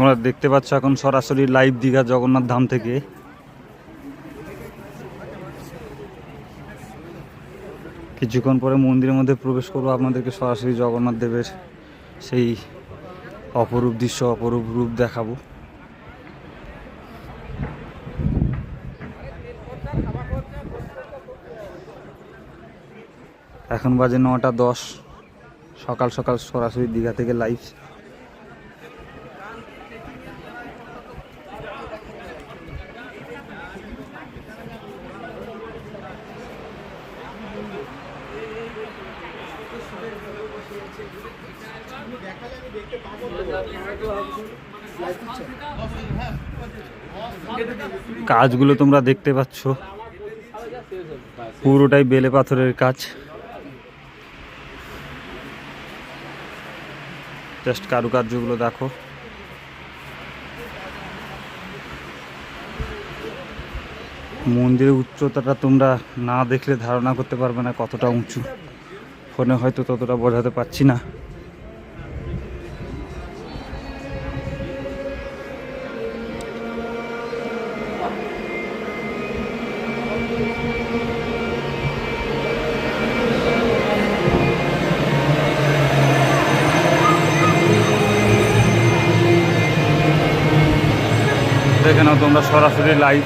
তোমরা দেখতে পাচ্ছ এখন সরাসরি লাইভ দীঘা জগন্নাথ ধাম থেকে। কিছুক্ষণ পরে মন্দিরের মধ্যে প্রবেশ করব। আপনাদেরকে সরাসরি জগন্নাথ দেবের সেই অপরূপ দৃশ্য, অপরূপ রূপ দেখাবো। এখন বাজে নটা দশ। সকাল সকাল সরাসরি দীঘা থেকে লাইভ। কাজগুলো তোমরা দেখতে পাচ্ছ। পুরোটাই বেলে পাথরের কাজ। জাস্ট কারুকার্যগুলো দেখো। মন্দিরের উচ্চতাটা তোমরা না দেখলে ধারণা করতে পারবে না কতটা উঁচু। ফোনে হয়তো ততটা বোঝাতে পারছি না। দেখে নাও তোমরা সরাসরি লাইভ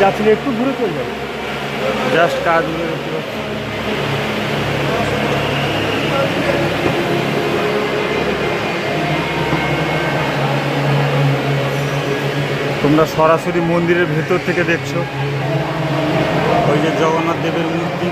যাচ্ছিলি একটু ঘুরে চলে যাবে। জাস্ট কাজ তোমরা সরাসরি মন্দিরের ভেতর থেকে দেখছ। ওই যে জগন্নাথ দেবের মূর্তি।